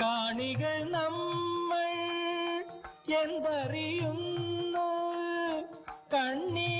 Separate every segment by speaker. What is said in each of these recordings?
Speaker 1: കാണികൾ നമ്മൾ എന്തറിയുന്നു? കണ്ണീർ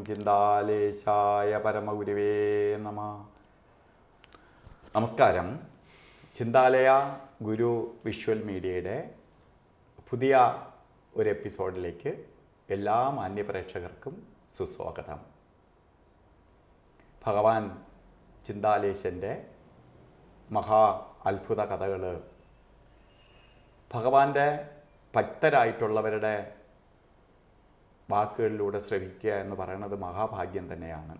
Speaker 2: ചിന്താലേശായ പരമഗുരുവേ നമ നമസ്കാരം. ചിന്താലയ ഗുരു വിഷ്വൽ മീഡിയയുടെ പുതിയ ഒരു എപ്പിസോഡിലേക്ക് എല്ലാ മാന്യപ്രേക്ഷകർക്കും സുസ്വാഗതം. ഭഗവാൻ ചിന്താലേശന്റെ മഹാ അത്ഭുത കഥകൾ ഭഗവാന്റെ ഭക്തരായിട്ടുള്ളവരുടെ വാക്കുകളിലൂടെ ശ്രവിക്കുക എന്ന് പറയുന്നത് മഹാഭാഗ്യം തന്നെയാണ്.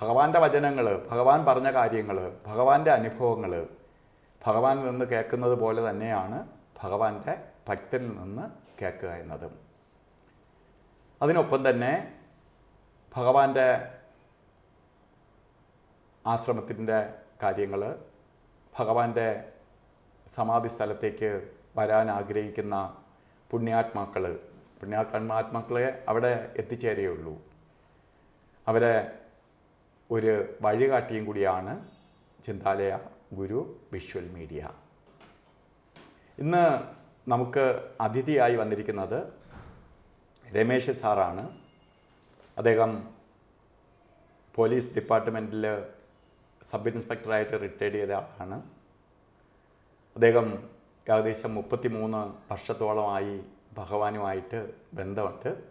Speaker 2: ഭഗവാന്റെ വചനങ്ങൾ ഭഗവാൻ പറഞ്ഞ കാര്യങ്ങൾ ഭഗവാന്റെ അനുഭവങ്ങൾ ഭഗവാനിൽ നിന്ന് കേൾക്കുന്നത് പോലെ തന്നെയാണ് ഭഗവാന്റെ ഭക്തനിൽ നിന്ന് കേൾക്കുക എന്നതും. അതിനൊപ്പം തന്നെ ഭഗവാന്റെ ആശ്രമത്തിന്റെ കാര്യങ്ങൾ ഭഗവാന്റെ സമാധി സ്ഥലത്തേക്ക് വരാൻ ആഗ്രഹിക്കുന്ന പുണ്യാത്മാക്കൾ പുണ്യാത്മാത്മാക്കളെ അവിടെ എത്തിച്ചേരുകയുള്ളൂ അവരെ ഒരു വഴികാട്ടിയും കൂടിയാണ് ചിന്താലയ ഗുരു വിഷ്വൽ മീഡിയ. ഇന്ന് നമുക്ക് അതിഥിയായി വന്നിരിക്കുന്നത് രമേശ് സാറാണ്. അദ്ദേഹം പോലീസ് ഡിപ്പാർട്ട്മെന്റിൽ സബ് ഇൻസ്പെക്ടറായിട്ട് റിട്ടയർഡ് ചെയ്ത ആളാണ്. അദ്ദേഹം ഏകദേശം മുപ്പത്തി മൂന്ന് വർഷത്തോളമായി ഭഗവാനുമായിട്ട് ബന്ധമുണ്ട്.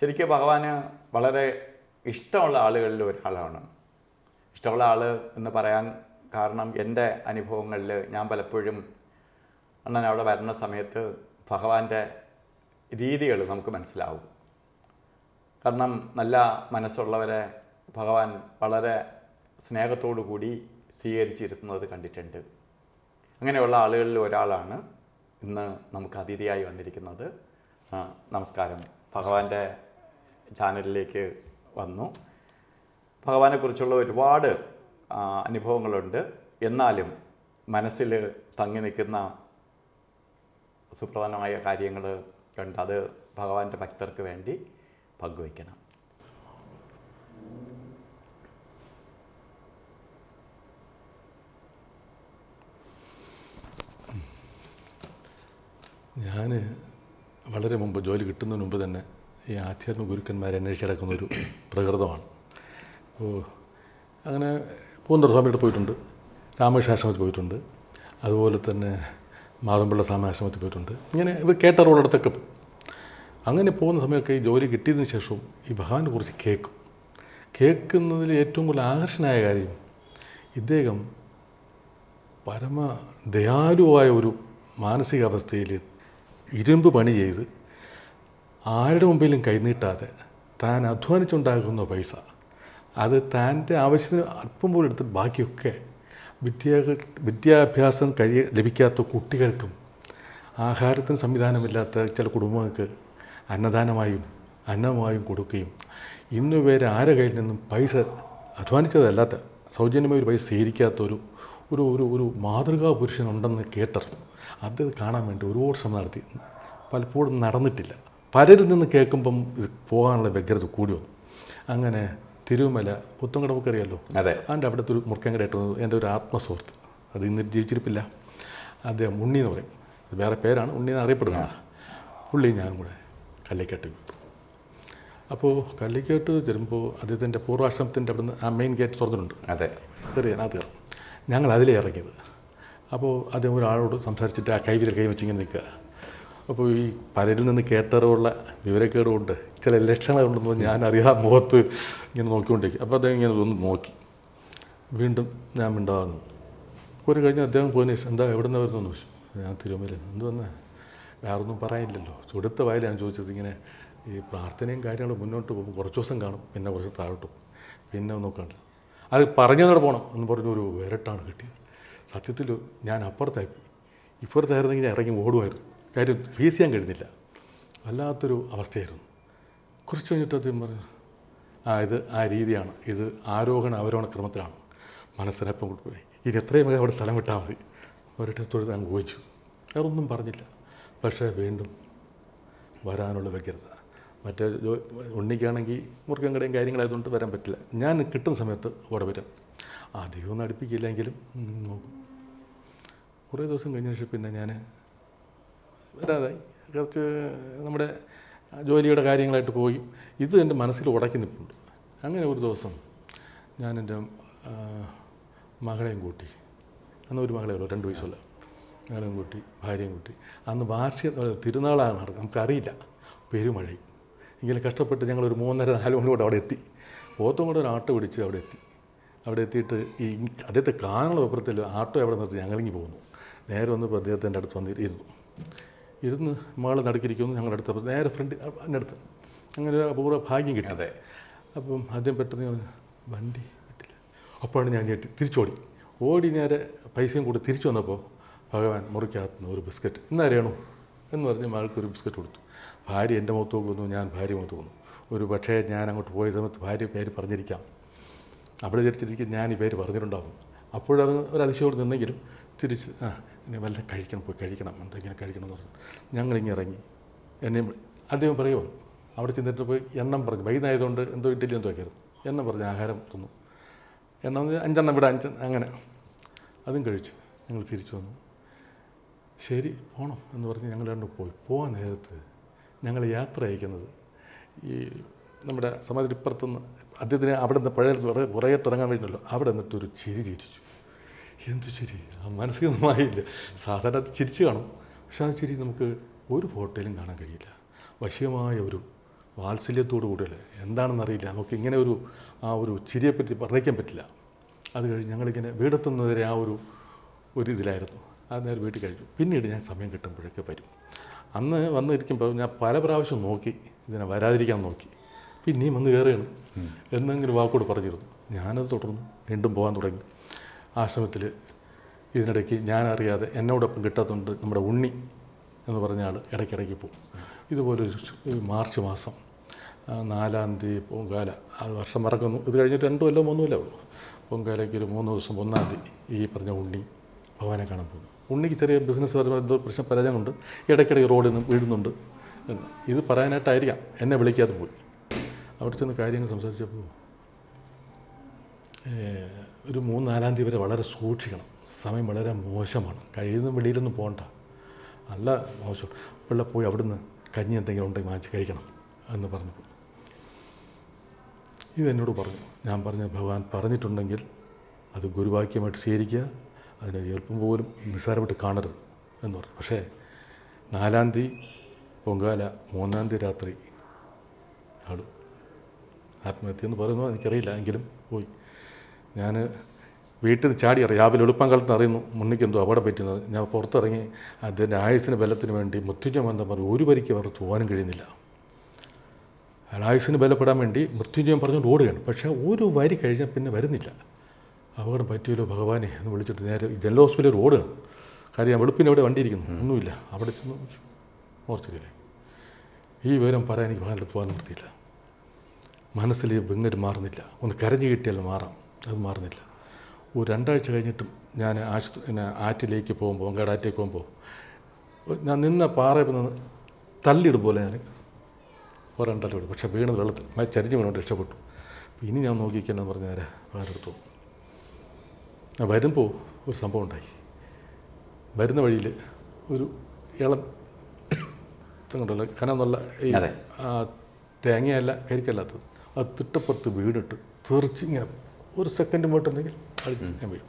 Speaker 2: ശരിക്കും ഭഗവാന് വളരെ ഇഷ്ടമുള്ള ആളുകളിൽ ഒരാളാണ്. ഇഷ്ടമുള്ള ആൾ എന്ന് പറയാൻ കാരണം എന്റെ അനുഭവങ്ങളിൽ ഞാൻ പലപ്പോഴും അണ്ണൻ അവിടെ വരുന്ന സമയത്ത് ഭഗവാന്റെ രീതികൾ നമുക്ക് മനസ്സിലാവും. കാരണം നല്ല മനസ്സുള്ളവരെ ഭഗവാൻ വളരെ സ്നേഹത്തോടു കൂടി സ്വീകരിച്ചിരുത്തുന്നത് കണ്ടിട്ടുണ്ട്. അങ്ങനെയുള്ള ആളുകളിൽ ഒരാളാണ്. ഇന്ന് നമുക്ക് അതിഥിയായി വന്നിരിക്കുന്നത് നമസ്കാരം. ഭഗവാന്റെ ചാനലിലേക്ക് വന്നു. ഭഗവാനെക്കുറിച്ചുള്ള ഒരുപാട് അനുഭവങ്ങളുണ്ട്. എന്നാലും മനസ്സിൽ തങ്ങി നിൽക്കുന്ന സുപ്രധാനമായ കാര്യങ്ങൾ ഉണ്ട് അത് ഭഗവാന്റെ ഭക്തർക്ക് വേണ്ടി പങ്കുവയ്ക്കണം.
Speaker 3: ഞാൻ വളരെ മുമ്പ് ജോലി കിട്ടുന്നതിന് മുമ്പ് തന്നെ ഈ ആധ്യാത്മ ഗുരുക്കന്മാരെ അന്വേഷിച്ചിടക്കുന്ന ഒരു പ്രകൃതമാണ്. അപ്പോൾ അങ്ങനെ പൂന്തറ സ്വാമിയുടെ പോയിട്ടുണ്ട് രാമകൃഷ്ണാശ്രമത്തിൽ പോയിട്ടുണ്ട് അതുപോലെ തന്നെ മാതമ്പിള്ള സ്വാമിയാശ്രമത്തിൽ പോയിട്ടുണ്ട്. ഇങ്ങനെ ഇവർ കേട്ട റോളടുത്തൊക്കെ അങ്ങനെ പോകുന്ന സമയമൊക്കെ ഈ ജോലി കിട്ടിയതിന് ശേഷവും ഈ ഭഗവാനെ കുറിച്ച് കേൾക്കും. കേൾക്കുന്നതിൽ ഏറ്റവും കൂടുതൽ ആകർഷണമായ കാര്യം ഇദ്ദേഹം പരമ ദയാലുവായ ഒരു മാനസികാവസ്ഥയിൽ ഇരുമ്പ് പണി ചെയ്ത് ആരുടെ മുമ്പിലും കൈനീട്ടാതെ താൻ അധ്വാനിച്ചുണ്ടാക്കുന്ന പൈസ അത് താന്റെ ആവശ്യത്തിന് അല്പം പോലും എടുത്തിട്ട് ബാക്കിയൊക്കെ വിദ്യാ വിദ്യാഭ്യാസം കഴിയ ലഭിക്കാത്ത കുട്ടികൾക്കും ആഹാരത്തിന് സംവിധാനമില്ലാത്ത ചില കുടുംബങ്ങൾക്ക് അന്നദാനമായും അന്നമായും കൊടുക്കുകയും ഇന്ന് വരെ ആരെ കയ്യിൽ നിന്നും പൈസ അധ്വാനിച്ചതല്ലാത്ത സൗജന്യമായ ഒരു പൈസ സ്വീകരിക്കാത്ത ഒരു ഒരു ഒരു മാതൃകാ പുരുഷനുണ്ടെന്ന് കേട്ടറിഞ്ഞു അത് കാണാൻ വേണ്ടി ഒരുപാട് ശ്രമം നടത്തി. പലപ്പോഴും നടന്നിട്ടില്ല. പലരിൽ നിന്ന് കേൾക്കുമ്പം ഇത് പോകാനുള്ള വ്യഗ്രത കൂടി വന്നു. അങ്ങനെ തിരുമല പുത്തങ്കട നമുക്കറിയാമല്ലോ
Speaker 2: അതെ.
Speaker 3: അതിന്റെ അവിടുത്തെ ഒരു മുറുക്കങ്കടയായിട്ട് എന്റെ ഒരു ആത്മസുഹൃത്ത്. അത് ഇന്ന് ജീവിച്ചിരിപ്പില്ല. അദ്ദേഹം ഉണ്ണി എന്ന് പറയും. അത് വേറെ പേരാണ്. ഉണ്ണി എന്ന് അറിയപ്പെടുന്ന പുള്ളി ഞാനും കൂടെ കള്ളിക്കാട്ട് വിട്ടു. അപ്പോൾ കള്ളിക്കാട്ട് ചെല്ലുമ്പോൾ അദ്ദേഹത്തിന്റെ പൂർവാശ്രമത്തിന്റെ അവിടുന്ന് ആ മെയിൻ ഗേറ്റ് തുറന്നിട്ടുണ്ട്.
Speaker 2: അതെ.
Speaker 3: ചെറിയ അതിനകത്ത് കയറും. ഞങ്ങൾ അതിലേ ഇറങ്ങിയത് അപ്പോൾ അദ്ദേഹം ഒരാളോട് സംസാരിച്ചിട്ട് ആ കൈവിരൽ കൈ വെച്ചിങ്ങനെ നിൽക്കുക. അപ്പോൾ ഈ പലരിൽ നിന്ന് കേട്ടറിവുള്ള വിവരക്കേടുകൊണ്ട് ചില ലക്ഷണങ്ങളുണ്ടെന്ന് ഞാൻ അറിയാ മുഖത്ത് ഇങ്ങനെ നോക്കിക്കൊണ്ടിരിക്കും അപ്പോൾ അദ്ദേഹം ഇങ്ങനെ ഒന്ന് നോക്കി. വീണ്ടും ഞാൻ മിണ്ടാകുന്നു ഒരു കഴിഞ്ഞ് അദ്ദേഹം പോയതിന് ശേഷം എന്താ എവിടെ നിന്ന് വരുന്നു ചോദിച്ചു. ഞാൻ തിരുമല എന്ത് വന്നേ വേറെ ഒന്നും പറയാനില്ലല്ലോ. ചുടുത്ത വായിൽ ഞാൻ ചോദിച്ചത് ഇങ്ങനെ ഈ പ്രാർത്ഥനയും കാര്യങ്ങളും മുന്നോട്ട് പോകുമ്പോൾ കുറച്ച് ദിവസം കാണും. പിന്നെ കുറച്ച് താഴോട്ടും പിന്നെ നോക്കണ്ട. അത് പറഞ്ഞതോടെ പോകണം എന്ന് പറഞ്ഞൊരു വിരട്ടാണ് കിട്ടിയത്. സത്യത്തിൽ ഞാൻ അപ്പുറത്തായി പോയി. ഇപ്പുറത്തായിരുന്നെങ്കിൽ ഞാൻ ഇറങ്ങി ഓടുമായിരുന്നു. കാര്യം ഫേസ് ചെയ്യാൻ കഴിഞ്ഞില്ല. വല്ലാത്തൊരു അവസ്ഥയായിരുന്നു. കുറച്ച് കഴിഞ്ഞിട്ട് അദ്ദേഹം പറഞ്ഞു ആ ഇത് ആ രീതിയാണ്. ഇത് ആരോഹണ അവരോഹണ ക്രമത്തിലാണ്. മനസ്സിനപ്പം കൊടുക്കുക ഇനി എത്രയും വേഗം അവിടെ സ്ഥലം വിട്ടാൽ മതി. ഒരിട്ട് തൊഴുത് അങ്ങ് പോയിച്ചു വേറെ ഒന്നും പറഞ്ഞില്ല. പക്ഷേ വീണ്ടും വരാനുള്ള വ്യഗ്രത. മറ്റേ ഉണ്ണിക്കാണെങ്കിൽ മുറുക്കം കടയും കാര്യങ്ങളായതുകൊണ്ട് വരാൻ പറ്റില്ല. ഞാൻ കിട്ടുന്ന സമയത്ത് അവിടെ വരാം. അധികം ഒന്നും അടുപ്പിക്കില്ലെങ്കിലും നോക്കും. കുറേ ദിവസം കഴിഞ്ഞ ശേഷം പിന്നെ ഞാൻ വരാതായി. കുറച്ച് നമ്മുടെ ജോലിയുടെ കാര്യങ്ങളായിട്ട് പോയി. ഇത് എന്റെ മനസ്സിൽ ഉടക്കി നിൽപ്പുണ്ട് അങ്ങനെ ഒരു ദിവസം ഞാൻ എന്റെ മകളെയും കൂട്ടി അന്ന് ഒരു മകളെ ഉള്ളൂ രണ്ട് വയസ്സുള്ള മകളെയും കൂട്ടി ഭാര്യയും കൂട്ടി. അന്ന് വാർഷിക തിരുനാളാണ് നടക്കുന്നത്. നമുക്കറിയില്ല. പെരുമഴയും. എങ്കിലും കഷ്ടപ്പെട്ട് ഞങ്ങൾ ഒരു മൂന്നര നാല് മണിയോടെ അവിടെ എത്തി. ഓത്തും കൂടെ ഒരു ആട്ടോ പിടിച്ച് അവിടെ എത്തി. അവിടെ എത്തിയിട്ട് ഈ അദ്ദേഹത്തെ കാണുന്ന അപ്പുറത്തിൽ ആട്ടോ എവിടെ നിർത്തി. ഞങ്ങളിങ്ങി പോകുന്നു നേരെ വന്നപ്പോൾ അദ്ദേഹത്തിന്റെ അടുത്ത് വന്ന് ഇരുന്നു. ഇരുന്ന് മകൾ നടുക്കിരിക്കുന്നു. ഞങ്ങളുടെ അടുത്ത് അപ്പോൾ നേരെ ഫ്രണ്ട് എന്റെ അടുത്ത്. അങ്ങനെ ഒരു അപൂർവ ഭാഗ്യം കിട്ടി.
Speaker 2: അതെ.
Speaker 3: അപ്പം ആദ്യം പെട്ടെന്ന് വണ്ടി കിട്ടില്ല. അപ്പോഴാണ് ഞാൻ ഞെട്ടി. തിരിച്ചോടി. ഓടി നേരെ പൈസയും കൂടി തിരിച്ചു വന്നപ്പോൾ ഭഗവാൻ മുറിക്കകത്തുനിന്ന് ഒരു ബിസ്ക്കറ്റ് ഇന്നറിയണോ എന്ന് പറഞ്ഞ് മകൾക്ക് ഒരു ബിസ്ക്കറ്റ് കൊടുത്തു. ഭാര്യ എന്റെ മുഖത്ത് നോക്കുന്നു ഞാൻ ഭാര്യ മുഖത്ത് നോക്കുന്നു. ഒരു പക്ഷേ ഞാൻ അങ്ങോട്ട് പോയ സമയത്ത് ഭാര്യ പേര് പറഞ്ഞിരിക്കാം. അവിടെ ധരിച്ചിരിക്കും ഞാൻ ഈ പേര് പറഞ്ഞിട്ടുണ്ടാകും അപ്പോഴത് ഒരു അതിശയോട് നിന്നെങ്കിലും തിരിച്ച് ആ ഇനി വല്ല കഴിക്കണം പോയി കഴിക്കണം എന്തെങ്കിലും കഴിക്കണം എന്ന് പറഞ്ഞു. ഞങ്ങളിങ്ങനെ ഇറങ്ങി. എന്നെ അദ്ദേഹം പറയുമോ അവിടെ ചെന്നിട്ട് പോയി എണ്ണം പറഞ്ഞു. വൈകുന്നേരമായതുകൊണ്ട് എന്തോ ഇഡ്ഡലി എന്തോ ആക്കിയിരുന്നു എണ്ണം പറഞ്ഞ് ആഹാരം തന്നു. എണ്ണം അഞ്ചെണ്ണം ഇവിടെ അഞ്ച് അങ്ങനെ. അതും കഴിച്ചു. ഞങ്ങൾ തിരിച്ചു വന്നു. ശരി പോകണം എന്ന് പറഞ്ഞ് ഞങ്ങൾ രണ്ടും പോയി. പോകാൻ നേരത്ത് ഞങ്ങൾ യാത്ര അയക്കുന്നത്. ഈ നമ്മുടെ സമാധിപ്പുറത്തുനിന്ന് അദ്ദേഹത്തിന് അവിടെ നിന്ന് പഴയ പുറകെ തുടങ്ങാൻ വേണ്ടിയല്ലോ അവിടെ നിന്നിട്ട് ഒരു ചിരി ചിരിച്ചു. എന്ത് ചിരി? ആയില്ല സാധാരണ അത് ചിരിച്ചു കാണും. പക്ഷെ ആ ചിരി നമുക്ക് ഒരു ഫോട്ടോയിലും കാണാൻ കഴിയില്ല. വശ്യമായ ഒരു വാത്സല്യത്തോടു കൂടിയല്ലേ? എന്താണെന്നറിയില്ല നമുക്ക് ഇങ്ങനെ ഒരു ആ ഒരു ചിരിയെപ്പറ്റി വർണിക്കാൻ പറ്റില്ല. അത് കഴിഞ്ഞ് ഞങ്ങളിങ്ങനെ വീടെത്തുന്നതിരെ ആ ഒരു ഒരു ഇതിലായിരുന്നു. അത് നേരെ വീട്ടിൽ കഴിച്ചു പിന്നീട് ഞാൻ സമയം കിട്ടുമ്പോഴൊക്കെ വരും. അന്ന് വന്നിരിക്കുമ്പോൾ ഞാൻ പല പ്രാവശ്യം നോക്കി ഇതിനെ വരാതിരിക്കാൻ നോക്കി. പിന്നെയും വന്ന് കയറുകയാണ് എന്നെങ്കിലും വാക്കോട് പറഞ്ഞിരുന്നു. ഞാനത് തുടർന്നു വീണ്ടും പോകാൻ തുടങ്ങി. ആശ്രമത്തിൽ ഇതിനിടയ്ക്ക് ഞാനറിയാതെ എന്നോടൊപ്പം കിട്ടാത്തതുകൊണ്ട് നമ്മുടെ ഉണ്ണി എന്ന് പറഞ്ഞ ആൾ ഇടയ്ക്കിടയ്ക്ക് പോകും. ഇതുപോലെ മാർച്ച് മാസം നാലാം തീയതി പൊങ്കാല അത് വർഷം മറക്കുന്നു. ഇത് കഴിഞ്ഞിട്ട് രണ്ടു കൊല്ലം മൂന്നുമില്ല ഉള്ളൂ. പൊങ്കാലയ്ക്ക് ഒരു മൂന്ന് ദിവസം ഒന്നാം തീയതി ഈ പറഞ്ഞ ഉണ്ണി ഭവാനെ കാണാൻ പോകുന്നു. ഉണ്ണിക്ക് ചെറിയ ബിസിനസ് പരമായ പ്രശ്നം പരാജയമുണ്ട് ഇടയ്ക്കിടയ്ക്ക് റോഡിൽ നിന്ന് വീഴുന്നുണ്ട്. ഇത് പറയാനായിട്ടായിരിക്കാം. എന്നെ വിളിക്കാതെ പോയി. അവിടെ ചെന്ന് കാര്യങ്ങൾ സംസാരിച്ചപ്പോൾ ഒരു മൂന്ന് നാലാം തീയതി വരെ വളരെ സൂക്ഷിക്കണം. സമയം വളരെ മോശമാണ്. കഴിയുന്ന വെളിയിലൊന്നും പോകണ്ട നല്ല മോശം. പിള്ള പോയി അവിടുന്ന് കഞ്ഞി എന്തെങ്കിലും ഉണ്ടെങ്കിൽ വാങ്ങിച്ച് കഴിക്കണം എന്ന് പറഞ്ഞു. ഇതെന്നോട് പറഞ്ഞു. ഞാൻ പറഞ്ഞ ഭഗവാൻ പറഞ്ഞിട്ടുണ്ടെങ്കിൽ അത് ഗുരുവാക്യമായിട്ട് സ്വീകരിക്കുക. അതിനെ ഏൽപ്പം പോലും നിസ്സാരമായിട്ട് കാണരുത് എന്ന് പറഞ്ഞു. പക്ഷേ നാലാം തീയതി പൊങ്കാല മൂന്നാം തീയതി രാത്രി ആൾ ആത്മഹത്യ എന്ന് പറയുന്നത് എനിക്കറിയില്ല എങ്കിലും പോയി. ഞാൻ വീട്ടിൽ ചാടി അറിയാം രാവിലെ എളുപ്പം കാലത്ത് അറിയുന്നു മുന്നിക്ക് എന്തോ അപകടം പറ്റുന്നത് ഞാൻ പുറത്തിറങ്ങി അതിന്റെ ആയുസിന് ബലത്തിന് വേണ്ടി മൃത്യുഞ്ജയം വന്ന പറഞ്ഞു ഒരു പരിക്ക് അവർ പോകാനും കഴിയുന്നില്ല. അയാൾ ആയുസിന് ബലപ്പെടാൻ വേണ്ടി മൃത്യുഞ്ജയം പറഞ്ഞുകൊണ്ട് ഓടുകയാണ്. പക്ഷേ ഒരു വരി കഴിഞ്ഞാൽ പിന്നെ വരുന്നില്ല. അപകടം പറ്റിയല്ലോ ഭഗവാനെ എന്ന് വിളിച്ചിട്ട് നേരെ ജനറൽ ഹോസ്പിറ്റലിൽ ഓടുകയാണ്. കാര്യം വെളുപ്പിന് അവിടെ വണ്ടി ഇരിക്കുന്നു? ഒന്നുമില്ല. അവിടെ ചെന്ന് ഓർച്ചില്ലേ ഈ വിവരം പറയാൻ എനിക്ക് ഭഗവാന്റെ പോകാൻ നിർത്തിയില്ല മനസ്സിൽ വിങ്ങര് മാറുന്നില്ല. ഒന്ന് കരഞ്ഞു കിട്ടിയാൽ മാറാം. അത് മാറുന്നില്ല. ഒരു രണ്ടാഴ്ച കഴിഞ്ഞിട്ടും ഞാൻ ആശുപത്രി പിന്നെ ആറ്റിലേക്ക് പോകുമ്പോൾ കാടാറ്റിലേക്ക് പോകുമ്പോൾ ഞാൻ നിന്ന പാറയിൽ നിന്ന് തള്ളിയിടും പോലെ ഞാൻ ഒരെണ്ണം ഉണ്ടല്ലോ പക്ഷേ വീണത് വെള്ളത്തിൽ. ചരിഞ്ഞ് വീണോണ്ട് രക്ഷപ്പെട്ടു. ഇനി ഞാൻ നോക്കിക്കാൻ പറഞ്ഞ് നേരെ പകരെടുത്തു ഞാൻ വരുമ്പോൾ ഒരു സംഭവം ഉണ്ടായി. വരുന്ന വഴിയിൽ ഒരു ഇളം തെങ്ങുണ്ടല്ലോ കനന്നുള്ള ഈ തേങ്ങയല്ല കരിക്കല്ലാത്തത്. അത് തിട്ടപ്പുറത്ത് വീണിട്ട് തെറിച്ച് ഇങ്ങനെ ഒരു സെക്കൻഡ് പോയിട്ടുണ്ടെങ്കിൽ അടിച്ച് ഞാൻ വീഴും.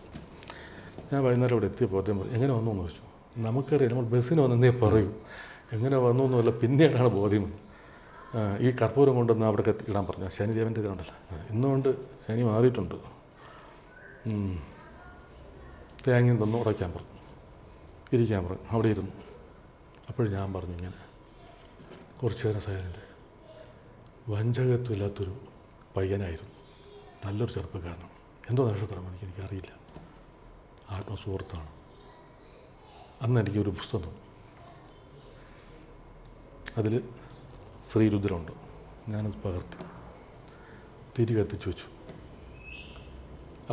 Speaker 3: ഞാൻ വൈകുന്നേരം ഇവിടെ എത്തിയപ്പോൾ അദ്ദേഹം പറഞ്ഞു എങ്ങനെ വന്നു? എന്ന് ചോദിച്ചു. നമുക്കറിയാം നമ്മൾ ബസ്സിന് വന്നെന്നേ പറയൂ. എങ്ങനെ വന്നു എന്നല്ല പിന്നീടാണ് ബോധ്യം ഈ കർപ്പൂരം കൊണ്ടൊന്ന് അവിടെ ഇടാൻ പറഞ്ഞു. ശനിദേവന്റെ ഇതുണ്ടല്ലോ. ഇന്നുകൊണ്ട് ശനി മാറിയിട്ടുണ്ട്. തേങ്ങയും തന്നു ഉടയ്ക്കാൻ പറഞ്ഞു. ഇരിക്കാൻ പറഞ്ഞു. അവിടെ ഇരുന്നു. അപ്പോഴും ഞാൻ പറഞ്ഞു ഇങ്ങനെ കുറച്ച് നേരം സൈലന്റ് വഞ്ചകത്വമില്ലാത്തൊരു പയ്യനായിരുന്നു. നല്ലൊരു ചെറുപ്പക്കാരനാണ്. എന്തോ നക്ഷത്രമാണ് എനിക്ക് എനിക്കറിയില്ല. ആത്മസുഹൃത്താണ്. അന്ന് എനിക്കൊരു പുസ്തകം തന്നു. അതിൽ ശ്രീരുദ്രമുണ്ട് ഞാനത് പകർത്തി. തിരി കത്തിച്ചു വെച്ചു.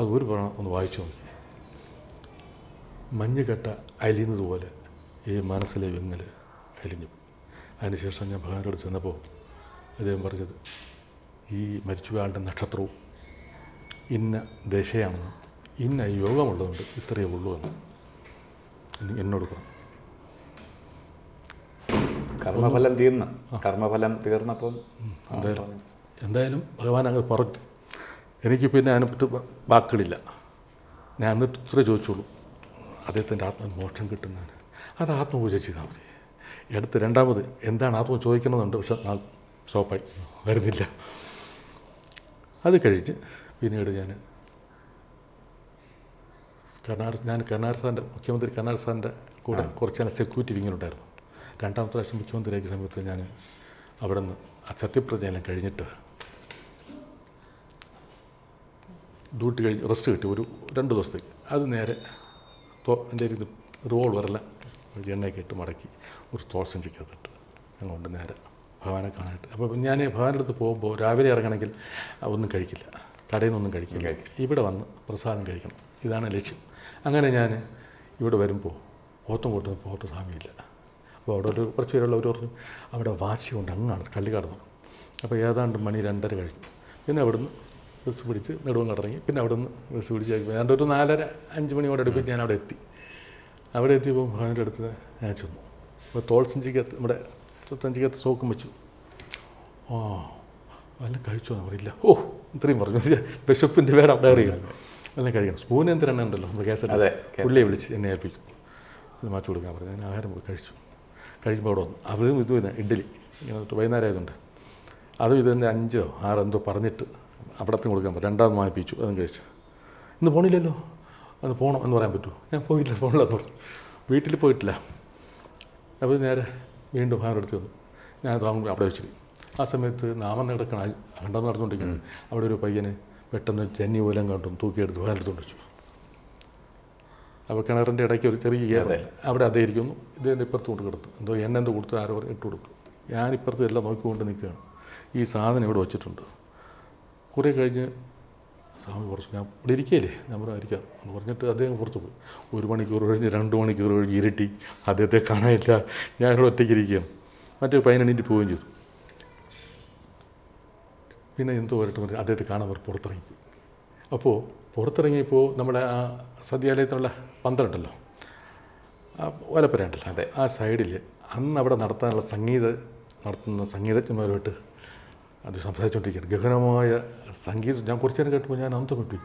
Speaker 3: അത് ഒരു പ്രാണം ഒന്ന് വായിച്ചു നോക്കി. മഞ്ഞുകെട്ട അലിയുന്നത് പോലെ ഈ മനസ്സിലെ വിങ്ങൽ അലിഞ്ഞു. അതിനുശേഷം ഞാൻ ഭഗവാനോട് ചെന്നപ്പോൾ അദ്ദേഹം പറഞ്ഞത് ഈ മരിച്ചുപോയാളുടെ നക്ഷത്രവും ഇന്ന ദശയാണെന്നും ഇന്ന യോഗമുള്ളതുകൊണ്ട് ഇത്രയേ ഉള്ളൂ എന്ന് എനി- എന്നോട് പറഞ്ഞു.
Speaker 2: കർമ്മഫലം തീർന്ന. കർമ്മഫലം തീർന്നപ്പം
Speaker 3: എന്തായാലും എന്തായാലും ഭഗവാൻ അങ്ങ് പറഞ്ഞു. എനിക്ക് പിന്നെ അതിനെപ്പറ്റി വാക്കുകളില്ല. ഞാൻ എന്നിട്ട് ഇത്ര ചോദിച്ചോളൂ അദ്ദേഹത്തിന്റെ ആത്മ മോക്ഷം കിട്ടുന്നതിന് അത് ആത്മപൂജ ചെയ്താൽ മതി. അടുത്ത് രണ്ടാമത് എന്താണ് ആത്മ ചോദിക്കണമെന്നുണ്ട് പക്ഷെ നാൾ സ്റ്റോപ്പായി വരുന്നില്ല. അത് കഴിഞ്ഞ് പിന്നീട് ഞാൻ കർണാടക ഞാൻ കർണാടക സാറിന്റെ മുഖ്യമന്ത്രി കർണാടക സാറിന്റെ കൂടെ കുറച്ച് നേരം സെക്യൂരിറ്റി വിങ്ങിനുണ്ടായിരുന്നു രണ്ടാമത്തെ പ്രാവശ്യം മുഖ്യമന്ത്രിയാക്കിയ സമയത്ത് ഞാൻ അവിടെ നിന്ന് ആ സത്യപ്രതിജ്ഞ എല്ലാം കഴിഞ്ഞിട്ട് ഡ്യൂട്ടി കഴിഞ്ഞ് റെസ്റ്റ് കിട്ടി. ഒരു രണ്ട് ദിവസത്തേക്ക്. അത് നേരെ തോ എന്റെ ഇത് റിവോൾവറെല്ലാം എണ്ണയൊക്കെ ഇട്ട് മടക്കി ഒരു തോൾസഞ്ചിക്കകത്തിട്ട് അങ്ങോട്ട് നേരെ ഭഗവാനെ കാണാനായിട്ട്. അപ്പോൾ ഞാൻ ഭഗവാന്റെ അടുത്ത് പോകുമ്പോൾ രാവിലെ ഇറങ്ങണമെങ്കിൽ ഒന്നും കഴിക്കില്ല. കടയിൽ നിന്നൊന്നും കഴിക്കില്ല. ഇവിടെ വന്ന് പ്രസാദം കഴിക്കണം. ഇതാണ് ലക്ഷ്യം. അങ്ങനെ ഞാൻ ഇവിടെ വരുമ്പോൾ പോത്തും കൂട്ടുന്ന പോത്ത് സ്വാമിയില്ല അപ്പോൾ അവിടെ ഒരു കുറച്ച് പേരുള്ള ഒരു പറഞ്ഞു അവിടെ വാശിയുണ്ട് അങ്ങാണ് കള്ളി കടന്നു. അപ്പോൾ ഏതാണ്ട് മണി രണ്ടര കഴിഞ്ഞു. പിന്നെ അവിടുന്ന് ബസ് പിടിച്ച് നെടുവും കടറങ്ങി പിന്നെ അവിടെ നിന്ന് ബസ് പിടിച്ച് ഏതാണ്ട് ഒരു നാലര അഞ്ച് മണിയോടെ അടുപ്പിച്ച് ഞാൻ അവിടെ എത്തി. അവിടെ എത്തിയപ്പോൾ ഭഗവാന്റെ അടുത്ത് ഞാൻ ചെന്നു. അപ്പോൾ തോൾ സഞ്ചിക്കകത്ത് നമ്മുടെ സഞ്ചിക്കകത്ത് സോക്കും വെച്ചു. ആ വല്ല കഴിച്ചോ എന്ന് പറയില്ല ഓ ഇത്രയും പറഞ്ഞു. ബിഷപ്പിന്റെ പേര് അവിടെ അറിയില്ല വല്ല കഴിക്കണം. സ്പൂൺ എന്തിനാണ് ഉണ്ടല്ലോ? നമ്മുടെ കേസ്
Speaker 2: അതെ,
Speaker 3: പുള്ളിയെ വിളിച്ച് എന്നെ ഏൽപ്പിച്ചു ഇത് മാറ്റി കൊടുക്കാൻ പറഞ്ഞു. ഞാൻ ആഹാരം പോയി കഴിച്ചു. കഴിക്കുമ്പോൾ അവിടെ വന്നു. അതും ഇതും ഇഡ്ഡലി. ഇങ്ങനെ വൈകുന്നേരം ആയതുകൊണ്ട്. അതും ഇത് തന്നെ അഞ്ചോ ആറോ എന്തോ പറഞ്ഞിട്ട് അവിടത്തിന് കൊടുക്കാൻ പറ്റും. രണ്ടാമത് വാങ്ങിപ്പിച്ചു അതും കഴിച്ചു. ഇന്ന് പോണില്ലല്ലോ. അത് പോകണം എന്ന് പറയാൻ പറ്റുമോ? ഞാൻ പോയില്ല പോണില്ല എന്ന് പറഞ്ഞു വീട്ടിൽ പോയിട്ടില്ല. അപ്പോൾ നേരെ വീണ്ടും ഭാഗം എടുത്ത് വന്നു ഞാൻ അവിടെ വെച്ചിട്ട് ആ സമയത്ത് നാമം നടക്കണ കണ്ടം നടന്നുകൊണ്ടിരിക്കുന്നത് അവിടെ ഒരു പയ്യന് പെട്ടെന്ന് ജന്നി മൂലം കണ്ടും തൂക്കിയെടുത്ത് ഭാഗം എടുത്തുകൊണ്ട് വെച്ചു അപ്പോൾ കിണറിന്റെ ഇടയ്ക്ക് ഒരു ചെറിയ അവിടെ അതേ ഇരിക്കുന്നു. ഇത് എന്റെ ഇപ്പുറത്ത് കൊണ്ട് കിടത്തു. എന്തോ എണ്ണ എന്തോ കൊടുത്ത് ആരോ ഇട്ട് കൊടുത്തു. ഞാൻ ഇപ്പുറത്ത് എല്ലാം നോക്കിക്കൊണ്ട് നിൽക്കുകയാണ്. ഈ സാധനം ഇവിടെ വെച്ചിട്ടുണ്ട്. കുറേ കഴിഞ്ഞ് സ്വാമി കുറച്ച് ഞാൻ ഇവിടെ ഇരിക്കുകയില്ലേ ഞാൻ പറഞ്ഞു എന്ന് പറഞ്ഞിട്ട് അദ്ദേഹം പുറത്ത് പോയി. ഒരു മണിക്കൂർ കഴിഞ്ഞ് രണ്ട് മണിക്കൂർ കഴിഞ്ഞ് ഇരുട്ടി. അദ്ദേഹത്തെ കാണാനില്ല. ഞാൻ ഇവിടെ ഒറ്റയ്ക്ക് ഇരിക്കുകയാണ്. മറ്റേ പതിനെണ്ണീറ്റ് പോവുകയും ചെയ്തു. പിന്നെ എന്തോ വരട്ടെ പറഞ്ഞ് അദ്ദേഹത്തെ കാണാൻ അവർ പുറത്തിറങ്ങി. അപ്പോൾ പുറത്തിറങ്ങിയപ്പോൾ നമ്മുടെ ആ സദ്യാലയത്തിനുള്ള പന്തലുണ്ടല്ലോ ഓലപ്പുരയുണ്ടല്ലോ അതെ. ആ സൈഡിൽ അന്ന് അവിടെ നടത്താനുള്ള സംഗീത നടത്തുന്ന സംഗീതജ്ഞന്മാരുമായിട്ട് അത് സംസാരിച്ചുകൊണ്ടിരിക്കുകയാണ് ഗഹനമായ സംഗീതം ഞാൻ കുറച്ച് നേരം കേട്ടപ്പോൾ ഞാൻ അന്തം വിട്ടു.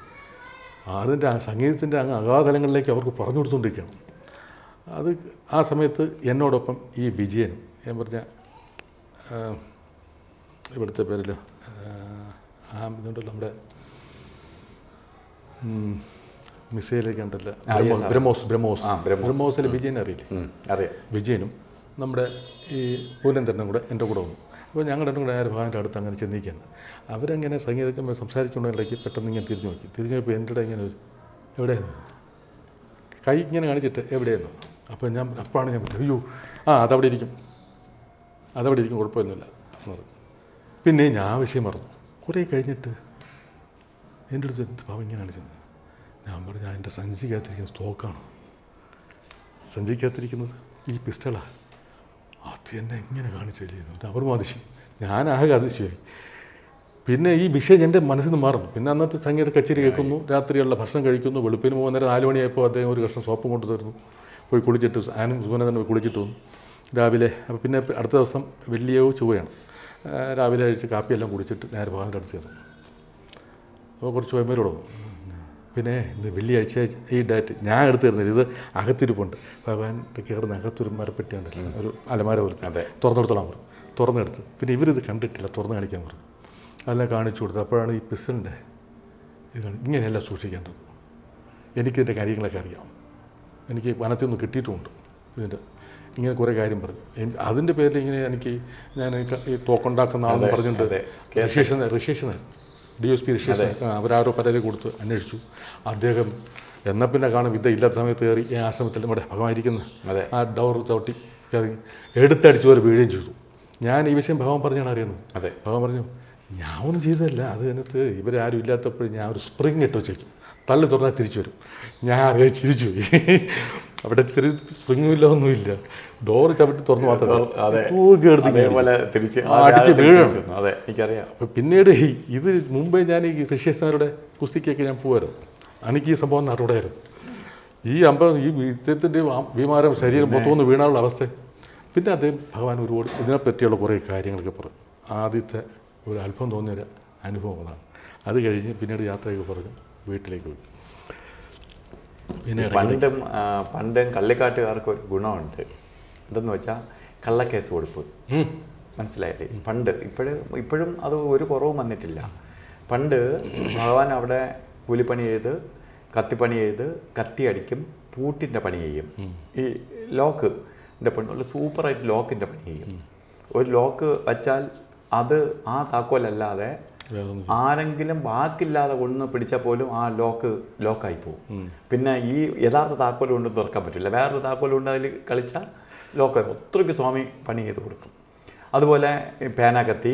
Speaker 3: അതിന്റെ ആ സംഗീതത്തിന്റെ അങ്ങ് അഗാധലങ്ങളിലേക്ക് അവർക്ക് പറഞ്ഞു കൊടുത്തുകൊണ്ടിരിക്കുകയാണ് അത് ആ സമയത്ത് എന്നോടൊപ്പം ഈ വിജയനും ഞാൻ പറഞ്ഞ ഇവിടുത്തെ പേരിൽ ആ ഇതുണ്ടല്ലോ നമ്മുടെ മിസൈലൊക്കെ ഉണ്ടല്ലോ. ബ്രഹ്മോസ് ബ്രഹ്മോസ്.
Speaker 2: ബ്രഹ്മോസിൽ
Speaker 3: ബ്രഹ്മോസിലെ വിജയനെ അറിയില്ലേ?
Speaker 2: അറിയാം.
Speaker 3: വിജയനും നമ്മുടെ ഈ പൂലന്തരനും കൂടെ എന്റെ കൂടെ വന്നു. അപ്പോൾ ഞങ്ങൾ രണ്ടും കൂടെ ആ ഒരു ഭാഗത്തിന്റെ അടുത്ത് അങ്ങനെ ചെന്നിരിക്കുകയാണ്. അവരങ്ങനെ സംഗീതജ്ഞ സംസാരിച്ചുകൊണ്ടിടയ്ക്ക് പെട്ടെന്ന് ഇങ്ങനെ തിരിഞ്ഞു നോക്കി. തിരിഞ്ഞു നോക്കിയപ്പോൾ എന്റെ ഇങ്ങനെ എവിടെയായിരുന്നു? കൈ ഇങ്ങനെ കാണിച്ചിട്ട് എവിടെയായിരുന്നു? അപ്പോൾ ഞാൻ അപ്പാണ് ഞാൻ അയ്യോ ആ അതവിടെ ഇരിക്കും. അതവിടെ ഇരിക്കും കുഴപ്പമൊന്നുമില്ല. എന്ന് പറഞ്ഞു. പിന്നെ ഞാൻ വിഷയം മറന്നു. കുറേ കഴിഞ്ഞിട്ട് എന്റെ അടുത്ത് എന്ത് ഭാവം ഇങ്ങനെയാണ് ചെന്നത് ഞാൻ പറഞ്ഞു ഞാൻ എന്റെ സഞ്ചിക്കകത്തിരിക്കുന്ന സ്റ്റോക്കാണ് സഞ്ചിക്കകത്തിരിക്കുന്നത് ഈ പിസ്റ്റളാണ് അത് എന്നെ ഇങ്ങനെ കാണിച്ചില്ലേ അവർ ഞാൻ ആകെ അതിശയായി. പിന്നെ ഈ വിഷയം എന്റെ മനസ്സിൽ നിന്ന് മാറുന്നു. പിന്നെ അന്നത്തെ സംഗീത കച്ചേരി കേൾക്കുന്നു രാത്രിയുള്ള ഭക്ഷണം കഴിക്കുന്നു വെളുപ്പിന് പോകുന്ന നേരം നാല് മണിയായപ്പോൾ അദ്ദേഹം ഒരു കഷ്ണം സോപ്പ് കൊണ്ടു തരുന്നു. പോയി കുളിച്ചിട്ട് ആനും സുഖനെ തന്നെ പോയി കുളിച്ചിട്ട് വന്നു. രാവിലെ അപ്പോൾ പിന്നെ അടുത്ത ദിവസം വെള്ളിയോ ചൊവ്വയാണ്. ആ, രാവിലെ കഴിച്ച് കാപ്പിയെല്ലാം കുടിച്ചിട്ട് നേരെ ഭാഗത്തിന്റെ അടുത്ത് ചെന്നു. അപ്പോൾ കുറച്ച് വൈകുന്നേരം പിന്നെ ഇന്ന് വെള്ളിയാഴ്ച ഈ ഡേറ്റ് ഞാൻ എടുത്തു തരുന്നില്ല ഇത് അകത്തിരിപ്പുണ്ട്. ഭഗവാന്റെ കയറുന്ന അകത്തൊരു മരപ്പെട്ടി ഉണ്ടല്ലോ ഒരു അലമാര പോലത്തെ.
Speaker 2: അതെ.
Speaker 3: തുറന്നെടുത്തോളാൻ പറഞ്ഞു തുറന്നെടുത്ത്. പിന്നെ ഇവരിത് കണ്ടിട്ടില്ല തുറന്ന് കാണിക്കാൻ പറഞ്ഞു അതെല്ലാം കാണിച്ചു കൊടുത്തു. അപ്പോഴാണ് ഈ പിസ്റ്റലിന്റെ ഇത് ഇങ്ങനെയല്ല സൂക്ഷിക്കേണ്ടത്. എനിക്കിതിന്റെ കാര്യങ്ങളൊക്കെ അറിയാം. എനിക്ക് വനത്തിൽ നിന്ന് കിട്ടിയിട്ടുമുണ്ട് ഇതിന്റെ. ഇങ്ങനെ കുറേ കാര്യം പറഞ്ഞു. അതിന്റെ പേരിൽ ഇങ്ങനെ എനിക്ക് ഞാൻ ഈ തോക്കുണ്ടാക്കുന്ന ആളെന്ന്
Speaker 2: പറഞ്ഞിട്ടുണ്ട്
Speaker 3: പറഞ്ഞിട്ട്
Speaker 2: അതെ.
Speaker 3: ഡി എസ് പി ഋഷേഷൻ അവരാരോ പരാതി കൊടുത്ത് അന്വേഷിച്ചു. അദ്ദേഹം എന്നാൽ പിന്നെ കാണും വിദ്യ ഇല്ലാത്ത സമയത്ത് കയറി ഈ ആശ്രമത്തിൽ നമ്മുടെ ഭഗവാനിരിക്കുന്ന.
Speaker 2: അതെ.
Speaker 3: ആ ഡോർ ചവിട്ടി കയറി എടുത്തടിച്ച് ഒരു വീഴുകയും ചെയ്തു. ഞാൻ ഈ വിഷയം ഭഗവാൻ പറഞ്ഞാണ് അറിയുന്നത്.
Speaker 2: അതെ.
Speaker 3: ഭഗവാൻ പറഞ്ഞു ഞാൻ ഒന്നും ചെയ്തതല്ല. അത് അതിനകത്ത് ഇവരാരും ഇല്ലാത്തപ്പോഴും ഞാൻ ഒരു സ്പ്രിങ് ഇട്ട് വെച്ചേക്കും തള്ളി തുറന്നാൽ തിരിച്ചു വരും. ഞാൻ അറിയാൻ ചിരിച്ചു പോയി അവിടെ ചെറിയ സ്പ്രിങ്ങും ഇല്ല ഒന്നുമില്ല ഡോർ ചവിട്ടി തുറന്ന് വീഴണം.
Speaker 2: അതെ. എനിക്കറിയാം.
Speaker 3: പിന്നീട് ഇത് മുമ്പേ ഞാൻ ഈ ഋഷ്യസ്മാരുടെ കുസ്തിക്കൊക്കെ ഞാൻ പോകുമായിരുന്നു എനിക്ക് ഈ സംഭവം നടപടിയായിരുന്നു ഈ അമ്പ ഈ ഇദ്ദേഹത്തിന്റെ വിമാനം ശരീരം പുറത്തുനിന്ന് വീണാനുള്ള അവസ്ഥ. പിന്നെ അദ്ദേഹം ഭഗവാൻ ഒരുപാട് ഇതിനെപ്പറ്റിയുള്ള കുറേ കാര്യങ്ങളൊക്കെ പറഞ്ഞു. ആദ്യത്തെ ഒരു അല്പം തോന്നിയൊരു അനുഭവം അതാണ്. അത് കഴിഞ്ഞ് പിന്നീട് യാത്രയൊക്കെ പറഞ്ഞു വീട്ടിലേക്ക് പോയി.
Speaker 2: പണ്ടും പണ്ടും കള്ളിക്കാട്ടുകാർക്ക് ഒരു ഗുണമുണ്ട്. എന്തെന്ന് വെച്ചാൽ കള്ളക്കേസ് കൊടുപ്പ്. മനസ്സിലായില്ലേ? പണ്ട് ഇപ്പോഴും ഇപ്പോഴും അത് ഒരു കുറവും വന്നിട്ടില്ല. പണ്ട് ഭഗവാൻ അവിടെ കൂലിപ്പണി ചെയ്ത് കത്തിപ്പണി ചെയ്ത് കത്തി അടിക്കും പൂട്ടിന്റെ പണി ചെയ്യും. ഈ ലോക്ക് എന്റെ പണി നല്ല സൂപ്പറായിട്ട് ലോക്കിന്റെ പണി ചെയ്യും. ഒരു ലോക്ക് വച്ചാൽ അത് ആ താക്കോലല്ലാതെ ആരെങ്കിലും ബാക്കില്ലാതെ കൊണ്ടു പിടിച്ചാൽ പോലും ആ ലോക്ക് ലോക്കായി പോകും. പിന്നെ ഈ യഥാർത്ഥ താക്കോൽ കൊണ്ട് തുറക്കാൻ പറ്റില്ല. വേറൊരു താക്കോൽ കൊണ്ട് അതിൽ കളിച്ചാൽ ലോക്കായി പോകും. ഒത്തിരി സ്വാമി പണി ചെയ്ത് കൊടുക്കും. അതുപോലെ പേന കത്തി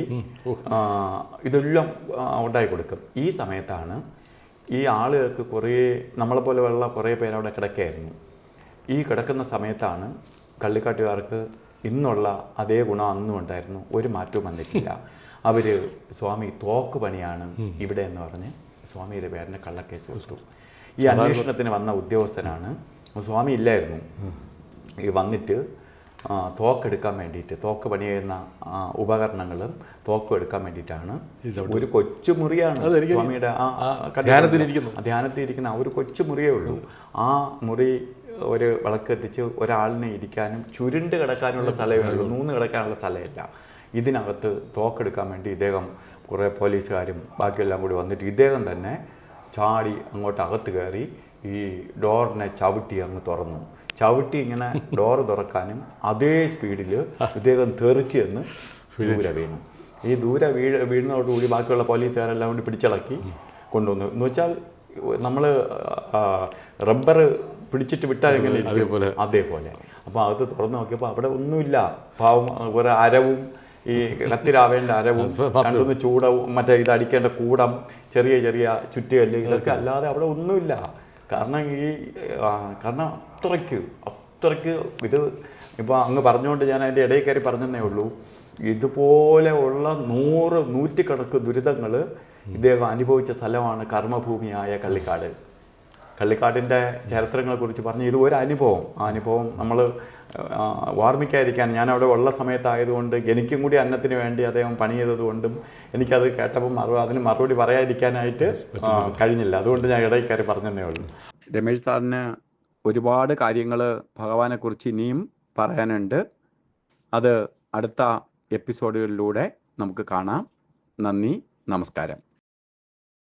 Speaker 2: ഇതെല്ലാം ഉണ്ടായി ഉണ്ടാക്കി കൊടുക്കും. ഈ സമയത്താണ് ഈ ആളുകൾക്ക് കുറേ നമ്മളെപ്പോലെ ഉള്ള കുറേ പേരവിടെ കിടക്കുകയായിരുന്നു. ഈ കിടക്കുന്ന സമയത്താണ് കള്ളിക്കാട്ടുകാർക്ക് ഇന്നുള്ള അതേ ഗുണം അന്നും ഉണ്ടായിരുന്നു. ഒരു മാറ്റവും വന്നിട്ടില്ല. അവർ സ്വാമി തോക്ക് പണിയാണ് ഇവിടെ എന്ന് പറഞ്ഞ് സ്വാമിയുടെ പേരിന് കള്ളക്കേസ് കൊടുത്തു. ഈ അന്വേഷണത്തിന് വന്ന ഉദ്യോഗസ്ഥനാണ്. സ്വാമി ഇല്ലായിരുന്നു. ഈ വന്നിട്ട് തോക്കെടുക്കാൻ വേണ്ടിയിട്ട് തോക്ക് പണി ചെയ്യുന്ന ഉപകരണങ്ങളും തോക്കും എടുക്കാൻ വേണ്ടിയിട്ടാണ് ഒരു കൊച്ചു മുറിയാണ് സ്വാമിയുടെ ആ ധ്യാനത്തിൽ
Speaker 3: ധ്യാനത്തിലിരിക്കുന്നു.
Speaker 2: ധ്യാനത്തിലിരിക്കുന്ന ആ ഒരു കൊച്ചു മുറിയേ ഉള്ളൂ. ആ മുറി ഒരു വിളക്ക് എത്തിച്ച് ഒരാളിനെ ഇരിക്കാനും ചുരുണ്ട് കിടക്കാനുള്ള സ്ഥലമേ ഉള്ളൂ. നൂന്ന് കിടക്കാനുള്ള സ്ഥലമില്ല. ഇതിനകത്ത് തോക്കെടുക്കാൻ വേണ്ടി ഇദ്ദേഹം കുറേ പോലീസുകാരും ബാക്കിയെല്ലാം കൂടി വന്നിട്ട് ഇദ്ദേഹം തന്നെ ചാടി അങ്ങോട്ട് അകത്ത് കയറി ഈ ഡോറിനെ ചവിട്ടി അങ്ങ് തുറന്നു. ചവിട്ടി ഇങ്ങനെ ഡോറ് തുറക്കാനും അതേ സ്പീഡിൽ ഇദ്ദേഹം തെറിച്ച് എന്ന് ദൂരെ വീണു. ഈ ദൂരെ വീഴ വീഴുന്നതോടുകൂടി ബാക്കിയുള്ള പോലീസുകാരെല്ലാം കൂടി പിടിച്ചിളക്കി കൊണ്ടുവന്നു. എന്ന് വെച്ചാൽ നമ്മൾ റബ്ബർ പിടിച്ചിട്ട് ഇരിക്കും?
Speaker 3: അതേപോലെ.
Speaker 2: അതേപോലെ. അപ്പോൾ അത് തുറന്നു നോക്കിയപ്പോൾ അവിടെ ഒന്നുമില്ല. പാവം ഒരു അരവും ഈ കത്തിരാവേണ്ട അരവും രണ്ടൊന്ന് ചൂടവും മറ്റേ ഇത് അടിക്കേണ്ട കൂടം ചെറിയ ചെറിയ ചുറ്റുകല്ല് ഇതൊക്കെ അല്ലാതെ അവിടെ ഒന്നുമില്ല. കാരണം ഈ കാരണം അത്രയ്ക്ക് അത്രയ്ക്ക് ഇത് ഇപ്പോൾ അങ്ങ് പറഞ്ഞുകൊണ്ട് ഞാൻ അതിന്റെ ഇടയിൽ കയറി പറഞ്ഞതേ ഉള്ളൂ. ഇതുപോലെ ഉള്ള നൂറ് നൂറ്റിക്കണക്ക് ദുരിതങ്ങൾ ഇദ്ദേഹം അനുഭവിച്ച സ്ഥലമാണ് കർമ്മഭൂമിയായ കള്ളിക്കാട്. കള്ളിക്കാടിന്റെ ചരിത്രങ്ങളെക്കുറിച്ച് പറഞ്ഞ് ഇത് ഒരു അനുഭവം. ആ അനുഭവം നമ്മൾ ഓർമ്മിക്കാതിരിക്കാൻ ഞാൻ അവിടെ ഉള്ള സമയത്തായതുകൊണ്ട് എനിക്കും കൂടി അന്നത്തിന് വേണ്ടി അദ്ദേഹം പണി ചെയ്തതുകൊണ്ടും എനിക്കത് കേട്ടപ്പോൾ മറു അതിന് മറുപടി പറയാതിരിക്കാനായിട്ട് കഴിഞ്ഞില്ല. അതുകൊണ്ട് ഞാൻ ഇടയിൽ കയറി പറഞ്ഞതേ ഉള്ളൂ. രമേശ് സാറിന് ഒരുപാട് കാര്യങ്ങൾ ഭഗവാനെക്കുറിച്ച് ഇനിയും പറയാനുണ്ട്. അത് അടുത്ത എപ്പിസോഡുകളിലൂടെ നമുക്ക് കാണാം. നന്ദി നമസ്കാരം.